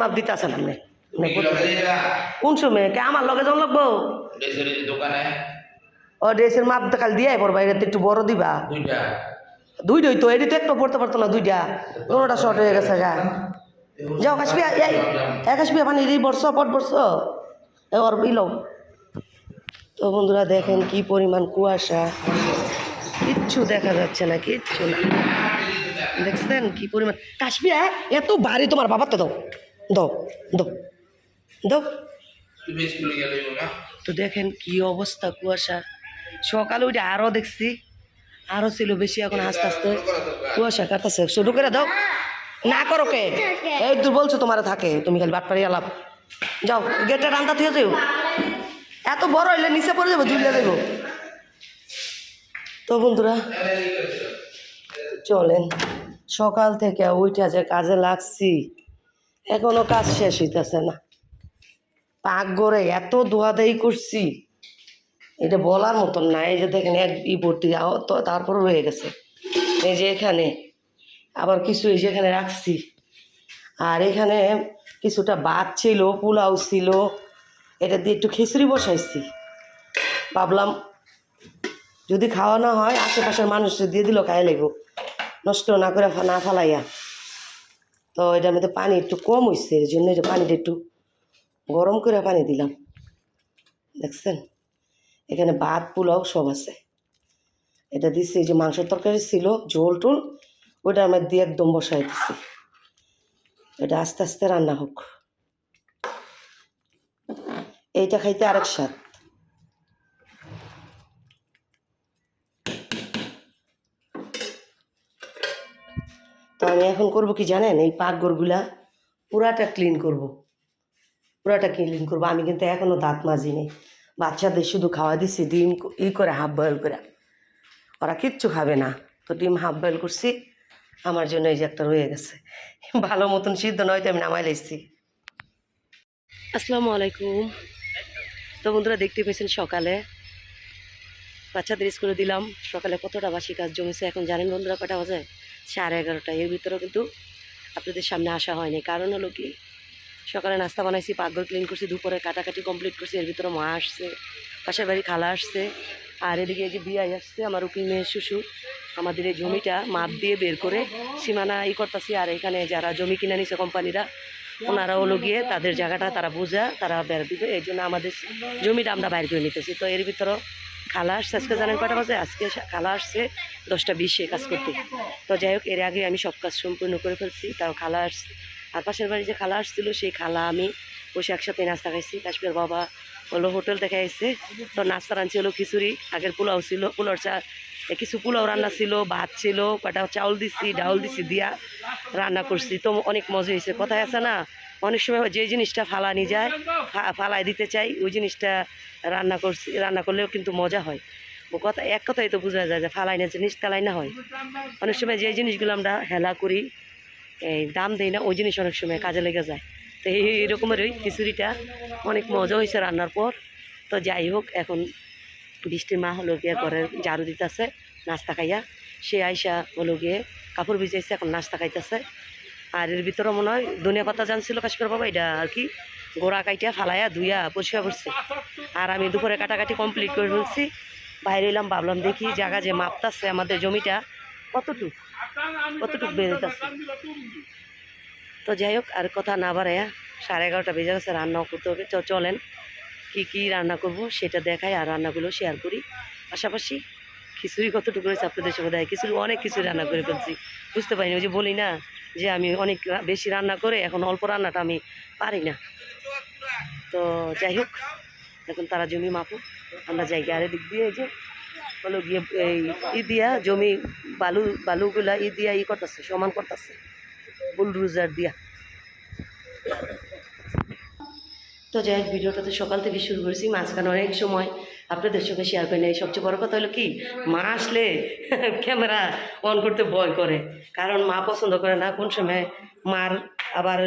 মাপ দিতে আসেন আপনি? কোন সময়? কে আমার লগে জন লাগবো? দোকানে। ও ড্রেসের মাপ খালি দিয়ে পড়বা এটা একটু বড় দিবা। দুইটা। দুইটাই তো এটি তো একটু পড়তে পারতো না দুইটা। কোনোটা শর্ট হয়ে গেছে গা। যাও এই কাশবি মানে এই বর্ষ পট বর্ষ। এবার ইলো তো বন্ধুরা দেখেন কি পরিমাণ কুয়াশা। কিচ্ছু দেখা যাচ্ছে না কিচ্ছু না। দেখছেন কি পরিমাণ? কাশবি এত ভারী তোমার বাবার তো দাও। দাও দাও দাও তো দেখেন কি অবস্থা কুয়াশা। সকালে ওইটা আরও দেখছি আরও ছিল বেশি, এখন আস্তে আস্তে কুয়াশা কাটতেছে। শুরু করে দাও। না করো কে? এই দূর বলছো তোমার থাকে, তুমি খালি বাটপাড়ি আলাপ। যাও গেটে রান্না থেকে যাও। এত বড় হইলে নিচে পড়ে যাব ঝুলে দেবো। তো বন্ধুরা, চলেন। সকাল থেকে ওইটা যে কাজে লাগছি। এখনও কাজ শেষ হইতেছে না। পাক গড়ে এত দোয়াদাই করছি, এটা বলার মতন না। এই যে দেখেন, এক ই ভর্তি তো তারপরে রয়ে গেছে। এই যে এখানে, আবার কিছু এই যে এখানে রাখছি। আর এখানে কিছুটা ভাত ছিল, পোলাও ছিল, এটা দিয়ে একটু খিচুড়ি বসাইছি। ভাবলাম, যদি খাওয়া না হয়, আশেপাশের মানুষকে দিয়ে দিল খাই লাগবো নষ্ট না করে না ফালাইয়া। তো এটার মধ্যে পানি একটু কম হয়েছে এই জন্য এটা পানিটা একটু গরম করে পানি দিলাম। দেখছেন? এখানে ভাত, পোলাও সব আছে। এটা এই যে মাংসের তরকারি ছিল, ঝোল টোল, ওটা আমার দিয়ে একদম বসাই দিচ্ছি এটা আস্তে আস্তে রান্না হোক। এইটা খাইতে আরেক স্বাদ। আমি এখন করব কি জানেন? এই পাকঘরগুলা পুরাটা ক্লিন করব। পুরাটা ক্লিন করব। আমি কিন্তু এখনও দাঁত মাজিনি। বাচ্চাদের শুধু খাওয়া দিছি, ডিম ই করে, হাফ বয়েল করে। ওরা কিচ্ছু খাবে না। তো ডিম হাফ বয়েল করছি। আমার জন্য এই যে একটা রয়ে গেছে। ভালো মতন সিদ্ধ নয় তো আমি নামাই লাইছি। আসসালামু আলাইকুম। তো বন্ধুরা, দেখতে পেয়েছেন সকালে। বাচ্চাদের স্কুলে দিলাম। সকালে কতটা বাসি কাজ জমেছে এখন জানেন বন্ধুরা কটা বাজে? সাড়ে এগারোটা। এর ভিতরেও কিন্তু আপনাদের সামনে আসা হয়নি। কারণ হলো কি? সকালে নাস্তা বানাইছি, পাকঘর ক্লিন করছি, দুপুরে কাটাকাটি কমপ্লিট করছি, এর ভিতরে মা আসছে, পাশের বাড়ি খালা আসছে, আর এদিকে এই যে বিয়াই আসছে, আমার উকিল মেয়ের শ্বশুর। আমাদের এই জমিটা মাপ দিয়ে বের করে সীমানা ই করতেছি, আর এখানে যারা জমি কিনে নিছে কোম্পানিরা, ওনারা হলো গিয়ে তাদের জায়গাটা তারা বোঝা, তারা বের দিবে এই জন্য আমাদের জমিটা আমরা বাইর করে নিতেছি। তো এর ভিতরে খালা আসছে আজকে জানেন কটা বাজে? আজকে খালা আসছে দশটা বিশে কাজ করতে। তো যাই হোক, এর আগে আমি সব কাজ সম্পূর্ণ করে ফেলছি। তাও খালা আসছে। আর পাশের বাড়ি যে খালা আসছিল, সেই খালা আমি বসে একসাথে নাস্তা খাইছি। কাশ্মীর বাবা হলো হোটেল দেখা গেছে তো নাস্তা রাঁধছি হলো খিচুড়ি। আগের পোলাও ছিল, পোলাওর চা কিছু পোলাও রান্না ছিল, ভাত ছিল কটা চাউল দিছি, ডাউল দিছি দিয়া রান্না করছি। তো অনেক মজা হয়েছে। কথায় আছে না, অনেক সময় যে জিনিসটা ফালানি যায় ফালাই দিতে চাই, ওই জিনিসটা রান্না করছি, রান্না করলেও কিন্তু মজা হয়। ও কথা, এক কথাই তো বোঝা যায় যে ফালাই না, জিনিস তালাই না হয়। অনেক সময় যে জিনিসগুলো আমরা হেলা করি, এই দাম দিই না, ওই জিনিস অনেক সময় কাজে লেগে যায়। তো এই এরকমের ওই খিচুড়িটা অনেক মজা হয়েছে রান্নার পর। তো যাই হোক, এখন বৃষ্টির মা হলো গিয়ে ঘরে ঝাড়ু দিতেছে, নাস্তা খাইয়া। সে আইসা হলো গিয়ে কাপড় ভিজাইছে, এখন নাস্তা খাইতেছে। আর এর ভিতরে মনে হয় ধনিয়া পাতা জানছিল কাশ্মীর বাবা, এটা আর কি, গোড়া কাইটা ফালাইয়া ধুইয়া পরিষ্কার করছে। আর আমি দুপুরে কাটাকাটি কমপ্লিট করে ফেলছি। বাইরে এলাম ভাবলাম দেখি জায়গা যে মাপতাছে আমাদের জমিটা, কতটুক? কতটুক বেরোতেছে তো যাই হোক, আর কথা না বাড়াইয়া সাড়ে এগারোটা বেজে গেছে, রান্নাও করতে হবে। তো চলেন। কি কি রান্না করব সেটা দেখাই আর রান্নাগুলো শেয়ার করি। পাশাপাশি খিচুড়ি কতটুকু রয়েছে আপনাদের সঙ্গে দেয় খিচুড়ি, অনেক কিছু রান্না করে ফেলছি। বুঝতে পারিনি, ওই যে বলি না যে আমি অনেক বেশি রান্না করে এখন অল্প রান্নাটা আমি পারি না। তো যাই হোক এখন তারা জমি মাপুক আমরা যাই আর এদিক দিয়ে যে হলো গিয়ে এই ই দিয়া জমি, বালু, বালুগুলা ই দিয়া ই করতেছে, সমান করতেছে। বুলডুজার দিয়া। তো যাই হোক, ভিডিওটা তো সকাল থেকে শুরু করেছি, মাঝখানে অনেক সময় আপনাদের সঙ্গে শেয়ার করে নেই। সবচেয়ে বড় কথা হলো কি, মা আসলে ক্যামেরা অন করতে ভয় করে, কারণ মা পছন্দ করে না। কোন সময় মার আবার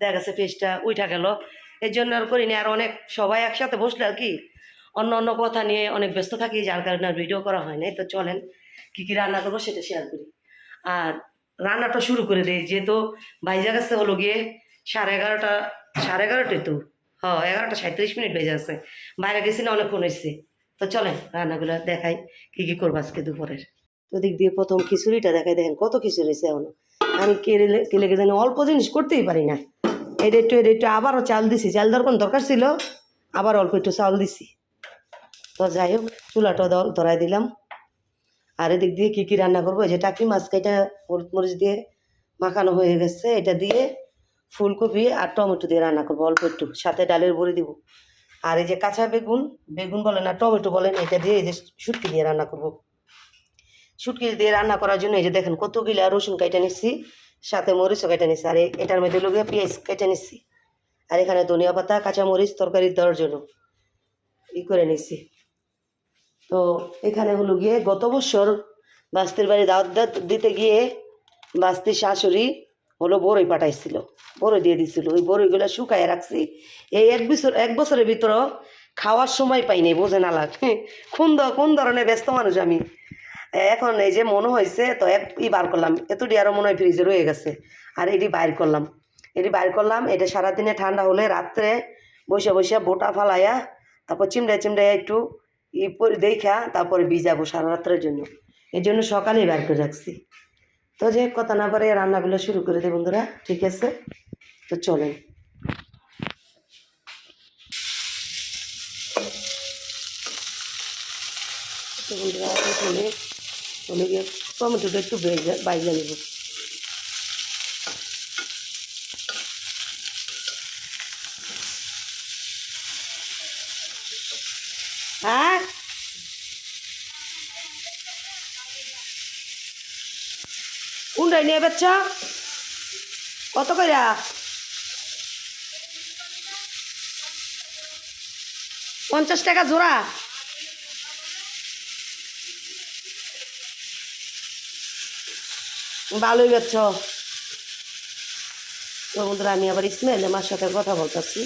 দেখা গেছে ফেসটা উঠা গেল। এর জন্য আর করিনি, আর অনেক সবাই একসাথে বসলে আর কি, অন্য অন্য কথা নিয়ে অনেক ব্যস্ত থাকি, যার কারণে আর ভিডিও করা হয় নাই। তো চলেন, কী কী রান্না করব সেটা শেয়ার করি। আর রান্নাটা শুরু করে দেয় যেহেতু ভাইজা কাছে হলো গিয়ে সাড়ে এগারোটা, সাড়ে এগারোটাই তো। হ্যাঁ এগারোটা সাঁত্রিশ মিনিট বেজে আছে। বাইরে গেছি না, অনেকক্ষণ হয়েছে তো চলেন, রান্নাগুলো দেখাই, কি কি করব আজকে দুপুরের। তো দিক দিয়ে প্রথম খিচুড়িটা দেখাই, দেখেন কত খিচুড়ি হয়েছে এখনও। আমি কেড়ে কেলে জানি অল্প জিনিস করতেই পারি না। এটা একটু এটা একটু আবারও চাল দিছি। চাল দেওয়ার কোনো দরকার ছিল? আবার অল্প একটু চাল দিছি। তো যাই হোক, চুলাটা ধরাই দিলাম। আর এদিক দিয়ে কী কী রান্না করব? এই যে টাকি মাছ এটা হলুদ মরিচ দিয়ে মাখানো হয়ে গেছে, এটা দিয়ে ফুলকপি আর টমেটো দিয়ে রান্না করব, অল্প একটু। সাথে ডালের বড়ি দিব। আর এই যে কাঁচা বেগুন বেগুন বলেন আর টমেটো বলেন এটা দিয়ে এই যে শুটকি দিয়ে রান্না করব। শুটকি দিয়ে রান্না করার জন্য এই যে দেখেন কত গিলা রসুন কেটে নিচ্ছি সাথে মরিচও কেটে নিচ্ছি আর এটার মধ্যে লোক পেঁয়াজ কেটে নিচ্ছি আর এখানে ধনিয়া পাতা কাঁচা মরিচ তরকারি দেওয়ার জন্য ই করে নিচ্ছি তো এখানে হলো গিয়ে গত বছর বাস্তির বাড়ি দাওয়াত দিতে গিয়ে বাস্তির শাশুড়ি হলো বড়ই পাঠাইছিল বড়ই দিয়ে দিছিল। ওই বড়ইগুলো শুকায় রাখছি। এই এক বছর, এক বছরের ভিতরও খাওয়ার সময় পাইনি বোঝে না লাগ। কোন কোন ধরনের ব্যস্ত মানুষ আমি? এখন এই যে মনে হয়েছে তো এক ই বার করলাম। এতটি আরও মনে হয় ফ্রিজে রয়ে গেছে। আর এটি বাইর করলাম। এটি বাইর করলাম, এটা সারাদিনে ঠান্ডা হলে রাত্রে বসে বসে বোটা ফালাইয়া, তারপর চিমড়ে চিমড়ে একটু ই দেখা তারপরে ভিজাবো সারা রাত্রের জন্য। এই জন্য সকালেই বের করে রাখছি। তো যে কথা না পারে রান্নাগুলো শুরু করে দিই বন্ধুরা, ঠিক আছে? তো চলেন। তো বন্ধুরা গিয়ে টমেটোটা একটু বাইজে নেব হ্যাঁ কোনটাই নিয়ে বেচ্ছ কত কইরা পঞ্চাশ টাকা জোড়া। ভালোই বেচ্ছ। তো বন্ধুরা, আমি আবার ইসমাইল, আমার সাথে কথা বলতেছি।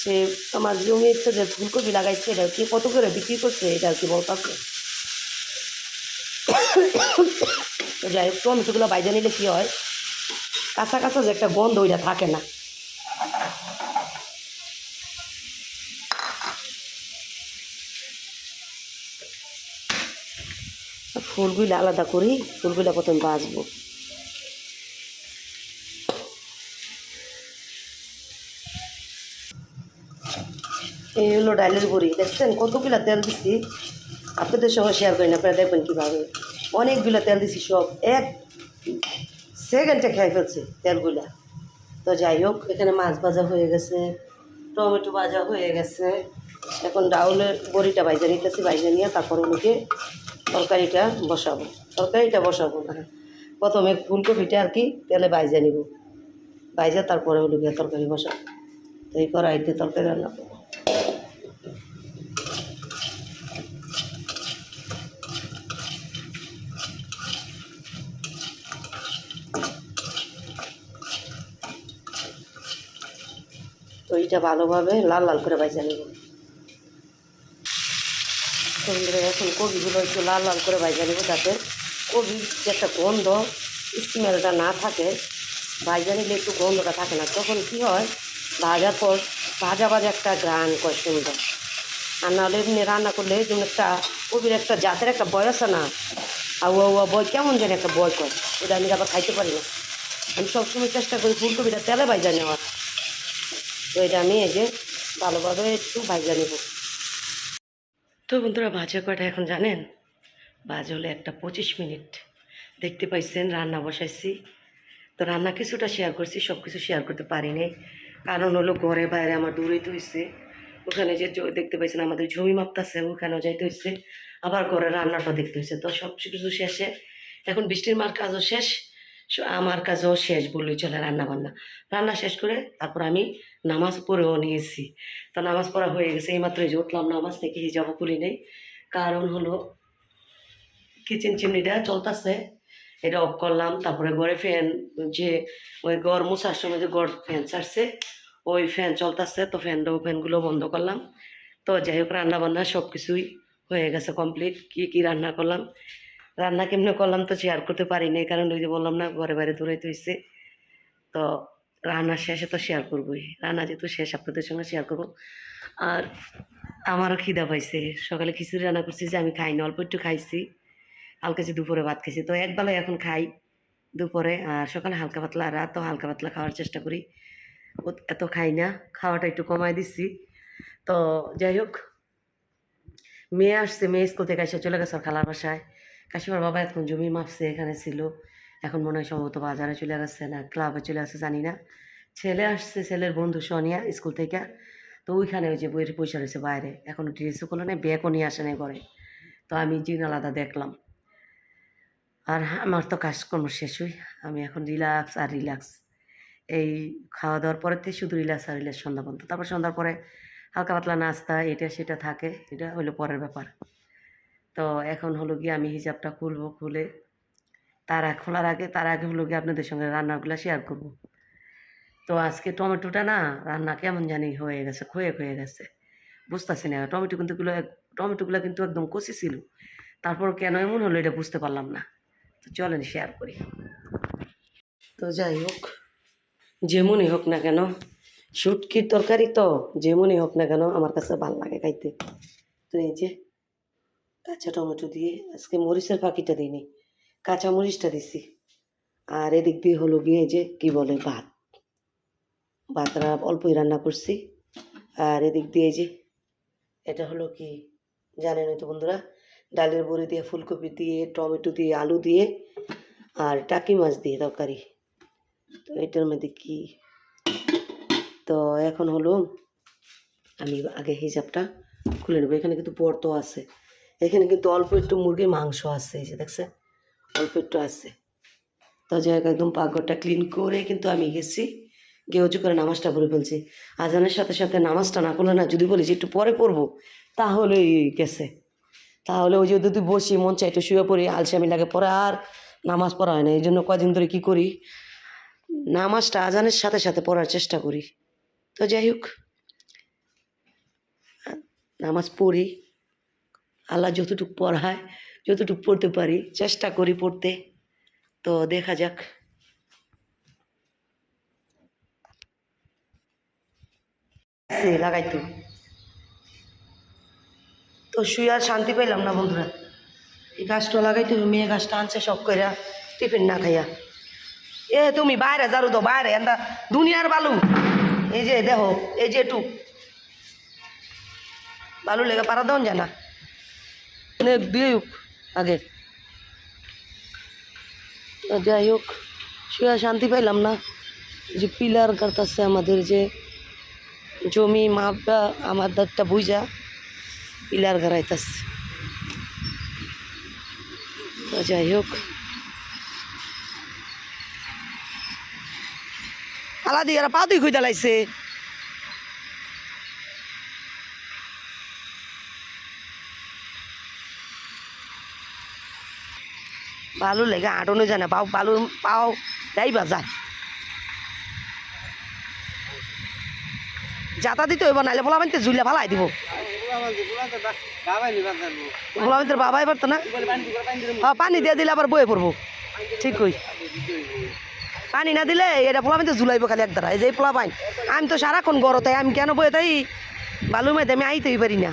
সে আমার জমিতে যে ফুলকপি লাগাইছে, এটা কি কত করে বিক্রি করছে, এটা আর কি বলতেছে। তো যাই হোক টমেটোগুলো বাইজা নিলে কী হয়? কাঁচা কাঁচা যে একটা গন্ধ ওইটা থাকে না। ফুলগুলো আলাদা করি, ফুলগুলো প্রথম বাজবো এই হলো ডালের বড়ি, দেখছেন? কতগুলো তেল দিচ্ছি আপনাদের সঙ্গে শেয়ার করি না, আপনারা দেখবেন কীভাবে। অনেকগুলো তেল দিছি সব। এক সেকেন্ডে খেয়ে ফেলছে তেলগুলা। তো যাই হোক, এখানে মাছ ভাজা হয়ে গেছে, টমেটো ভাজা হয়ে গেছে। এখন ডাউলের বড়িটা বাইজা নিতেছি, বাইজা নিয়ে তারপর ওগুলোকে তরকারিটা বসাবো। তরকারিটা বসাবো না। প্রথমে ফুলকপিটা আর কি তেলে বাইজা নিব। বাইজা তারপরে ওগুলোকে তরকারি বসাবো। তো এই কড়াইতে তরকারি রান্না করব। এইটা ভালোভাবে লাল লাল করে বাইজা নেব। বন্ধুরা এখন কবিগুলো একটু লাল লাল করে বাইজা নেব যাতে কবির যে একটা গন্ধ, স্মেলটা না থাকে ভাজা নিলে একটু গন্ধটা থাকে না। তখন কি হয়, ভাজার পর ভাজা ভাজা একটা গ্রান কয় সুন্দর। আর নাহলে এমনি রান্না করলে যেমন একটা কবির একটা জাতের একটা বয় আছে না, আর ও বই কেমন যেন একটা বয় করে। ওটা আমি আবার খাইতে পারি না। আমি সবসময় চেষ্টা করি ফুলকপিটা তেলে ভাজা নেওয়ার। তো এটা আমি এই যে ভালোভাবে একটু ভাজা নেব। তো বন্ধুরা, ভাজা কয়টা এখন জানেন? বাজে হলে একটা পঁচিশ মিনিট। দেখতে পাইছেন, রান্না বসাইছি। তো রান্না কিছুটা শেয়ার করছি সব কিছু শেয়ার করতে পারিনি কারণ হলো ঘরে বাইরে আমার দূরেই তো হয়েছে ওখানে যে দেখতে পাইছেন, আমাদের জমি মাপতাছে, ওখানেও যাইতে হয়েছে আবার ঘরে রান্নাটা দেখতে হয়েছে তো সব কিছু শেষে, এখন বৃষ্টির মার কাজও শেষ। আমার কাজও শেষ বললেই চলে রান্না বান্না রান্না শেষ করে তারপর আমি নামাজ পড়েও নিয়েছি। তো নামাজ পড়া হয়ে গেছে এই যে উঠলাম নামাজ থেকে হিজাবও খুলি নেই। কারণ হলো কিচেন চিমনিটা চলতেছে, এটা অফ করলাম, তারপরে ঘরে ফ্যান যে ওই ঘর মোছার সময় যে ঘর ফ্যান ছাড়ছে, ওই ফ্যান চলতেছে, তো ফ্যানটাও ফ্যানগুলো বন্ধ করলাম। তো যাই হোক রান্না বান্না সব কিছুই হয়ে গেছে কমপ্লিট কী কী রান্না করলাম? রান্না কেমনে করলাম তো শেয়ার করতে পারিনি কারণ ওই যে বললাম না, ঘরে বাইরে দূরাইতে হয়েছে তো রান্না শেষে তো শেয়ার করবোই। রান্না যেহেতু শেষ, আপনাদের সঙ্গে শেয়ার করব। আর আমারও খিদা পাইছে। সকালে খিচুড়ি রান্না করছি যে আমি খাইনি, অল্প একটু খাইছি। হালকা যে দুপুরে ভাত খাইছি, তো একবেলায় এখন খাই দুপুরে। আর সকালে হালকা পাতলা আর রাতও হালকা পাতলা খাওয়ার চেষ্টা করি। এত খাই না, খাওয়াটা একটু কমায় দিচ্ছি। তো যাই হোক, মেয়ে আসছে, মেয়ে স্কুল থেকে এসে চলে গেছে খালার বাসায়। কাশিমার বাবা এখন জমি মাপছে, এখানে ছিল। এখন মনে হয় সম্ভবত বাজারে চলে গেছে না ক্লাবে চলে আসছে জানি না। ছেলে আসছে, ছেলের বন্ধু সোনিয়া স্কুল থেকে। তো ওইখানে ওই যে বইয়ের পয়সা রয়েছে বাইরে। এখন ড্রেসও করল না ব্যাগও নিয়ে আসে না ঘরে। তো আমি জিন আলাদা দেখলাম। আর আমার তো কাজকর্ম শেষ হই আমি এখন রিল্যাক্স আর রিল্যাক্স। এই খাওয়া দাওয়ার পরে থেকে শুধু রিল্যাক্স আর রিল্যাক্স সন্ধ্যা পর্যন্ত। তারপর সন্ধ্যার পরে হালকা পাতলা নাস্তা, এটা সেটা থাকে। এটা হলো পরের ব্যাপার। তো এখন হলো গিয়ে আমি হিজাবটা খুলবো, খুলে তার খোলার আগে, তার আগে হলো গিয়ে আপনাদের সঙ্গে রান্নাগুলো শেয়ার করব। তো আজকে টমেটোটা না রান্না কেমন জানি হয়ে গেছে, ক্ষয়ে ক্ষয়ে গেছে। বুঝতেছি না, টমেটো কিন্তু টমেটোগুলো কিন্তু একদম কষি ছিল। তারপর কেন এমন হলো এটা বুঝতে পারলাম না। তো চলেন শেয়ার করি। তো যাই হোক, যেমনই হোক না কেন, শুটকির তরকারি তো যেমনই হোক না কেন আমার কাছে ভালো লাগে খাইতে। তো এই যে কাঁচা টমেটো দিয়ে আজকে মরিচের পাখিটা দিইনি। কাঁচা মরিচটা দিছি। আর এদিক দিয়ে হলো গিয়ে যে, কি বলে, ভাত। ভাতটা অল্পই রান্না করছি। আর এদিক দিয়ে যে, এটা হলো কি, জানেন তো বন্ধুরা, ডালের বড়ি দিয়ে, ফুলকপি দিয়ে, টমেটো দিয়ে, আলু দিয়ে, আর টাকি মাছ দিয়ে তরকারি। তো এটার মধ্যে কি? তো এখন হলো, আমি আগে হিসাবটা খুলে নেব। এখানে কিন্তু পর্ত আছে। এখানে কিন্তু অল্প একটু মুরগির মাংস আছে, এই যে দেখছে অল্প একটু আছে। তো যাই একদম পাকঘরটা ক্লিন করে কিন্তু আমি গেছি। গিয়ে উঁচু করে নামাজটা পড়ে ফেলছি। আজানের সাথে সাথে নামাজটা না করলে না, যদি বলি যে একটু পরে পড়ব তাহলে গেছে। তাহলে ওই যে যদি বসি, মন চাই একটু শুয়ে পড়ি, আলসামি লাগে, পরে আর নামাজ পড়া হয় না। এই জন্য কদিন ধরে কী করি? নামাজটা আজানের সাথে সাথে পড়ার চেষ্টা করি। তো যাই হোক, নামাজ পড়ি। আল্লাহ যতটুকু পড়ায় যতটুকু পড়তে পারি, চেষ্টা করি পড়তে। তো দেখা যাক। লাগাইতো তো শুয়ে আর শান্তি পাইলাম না বন্ধুরা। এই গাছটা লাগাইতে মেয়ে গাছটা আনছে সব কইরা, টিফিন না খাইয়া। এ, তুমি বাইরে যারু তো, বাইরে, এন্দা দুনিয়ার বালু। এই যে, দেখো, এই যে টুক বালু লেগে পারা দেন যায় না। দিয়ে হোক আগে যাই হোক, শুয়ে শান্তি পাইলাম না। যে পিলার কাটতেছে আমাদের যে জমি মাপটা আমাদেরটা বুঝা পিলার গাড়াইতেছে যাই হোক। আলাদি এরা পা দুই খুঁজে লাইছে। ভালো লেগে আটনো যায় না পাও বালু পাও দেয় বাজার। যাতা দিতে হইব নাহলে ফলা বানিতে ঝুলে ফালাই দিব। ফলা বানিতে বাবাই পারতো না? হ্যাঁ পানি দিয়ে দিলে আবার বয়ে পড়ব। ঠিক কই। পানি না দিলে এটা পোলা তো ঝুলাইব খালি এক দ্বারা। এই যে পোলা পাইন আমি তো সারাক্ষণ গরতে আমি কেন বয়ে তাই? বালু মেয়েতে আমি আইতেই পারি না।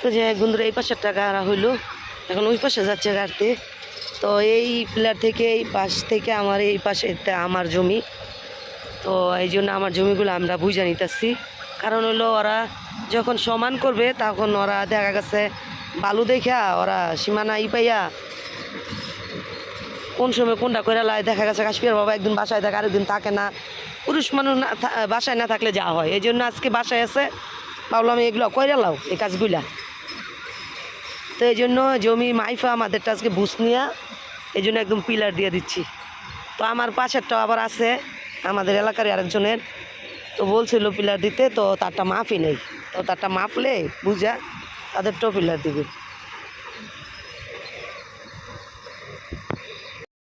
তো যে বন্ধুরা, এই পাশের টাকা গাড়া হইল। এখন ওই পাশে যাচ্ছে গাড়তে। তো এই পিলার থেকে, এই পাশ থেকে আমার, এই পাশে আমার জমি। তো এই জন্য আমার জমিগুলো আমরা বুঝে নিতেছি। কারণ হলো ওরা যখন সমান করবে, তখন ওরা দেখা গেছে, বালু দেখা ওরা সীমানা ই পাইয়া কোন সময় কোনটা করে লাই দেখা গেছে কাশ্মীর বাবা একদিন বাসায় থাকে, আরেকদিন থাকে না। পুরুষ মানুষ না বাসায় না থাকলে যা হয়। এই জন্য আজকে বাসায় আছে। ভাবলাম এগুলো কইরা লাও, এই কাজগুলা। তো এই জন্য জমি মাইফা আমাদের আজকে বুস নিয়া এই জন্য একদম পিলার দিয়ে দিচ্ছি। তো আমার পাশেরটাও আবার আছে, আমাদের এলাকার আরেকজনের। তো বলছিল পিলার দিতে, তো তারটা মাফই নেই। তো তারটা মাপলে বুঝা তাদেরটাও পিলার দিবে।